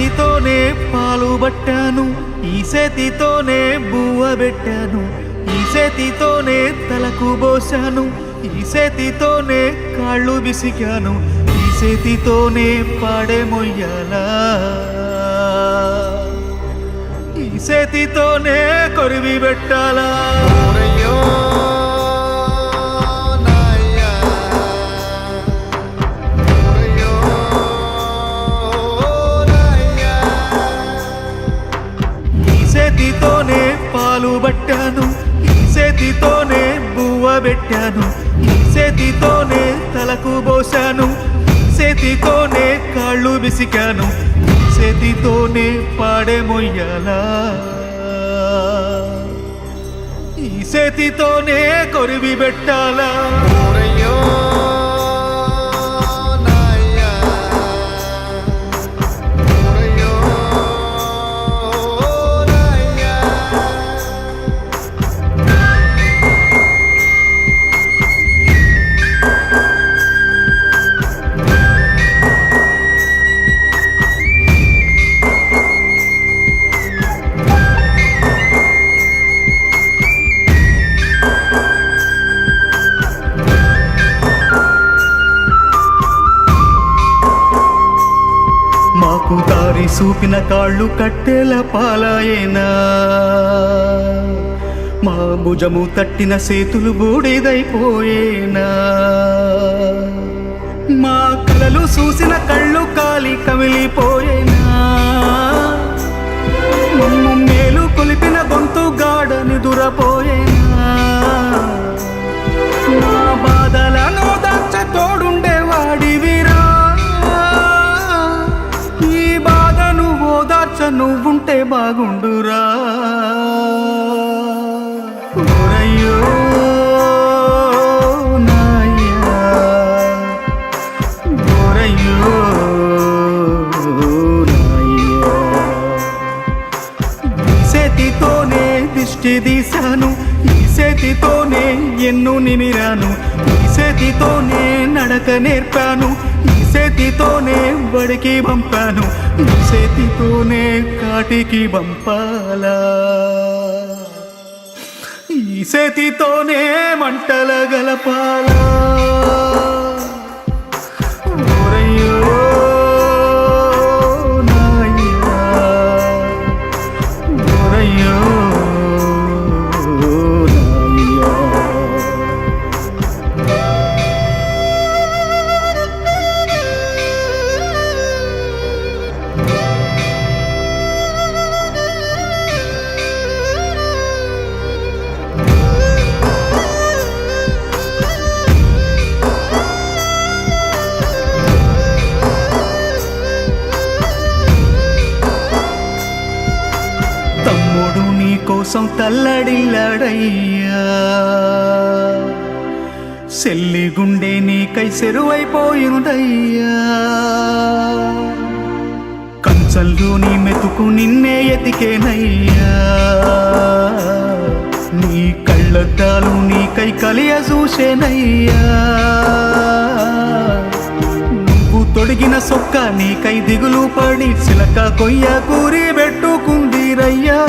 చేతితోనే పాలు పట్టాను ఈ చేతితోనే బువ్వ పెట్టాను ఈ చేతితోనే తలకు పోశాను ఈ చేతితోనే కాళ్ళు బిసికాను ఈ చేతితోనే పాడే మొయ్యాలా. ఈ చేతితోనే కొరివి పెట్టాలా. చేతితోనే పాలు పట్టాను. ఈ చేతితోనే బువ్వ పెట్టాను. ఈ చేతితోనే తలకు పోశాను. చేతితోనే కాళ్ళు విసికాను. చేతితోనే పాడే మొయ్యాలా? ఈ చేతితోనే కొరివి పెట్టాలా? మాకు దారి చూపిన కాళ్ళు కట్టెల పాలాయేనా. మా భుజము తట్టిన సేతులు బూడిదైపోయేనా. మా కలలు చూసిన కళ్ళు కాలి కమిలిపోయేనా. మమ్ము మేలు కొలిపిన గొంతు దృష్టి తీశాను ఈ చేతితోనే ఎన్ను నిమిరాను. ఈ చేతితోనే నడక నేర్పాను. ఈ చేతితోనే బడికి పంపాను. ఈ చేతితోనే కాటికి పంపాలా. ఈ చేతితోనే మంటల గలపాలా. కోసం తల్లడిల్లాడయ్యా. సెల్లి గుండె నీకై సెరువైపోయిందయ్యా కంచల్లు నీ మెతుకు నిన్నే ఎతికేనయ్యా. నీ కళ్ళద్దాలు నీకై కలియ చూసేనయ్యా. నువ్వు తొడిగిన సొక్క నీకై దిగులు పడి చిలక కొయ్య కూరి పెట్టుకుందిరయ్యా.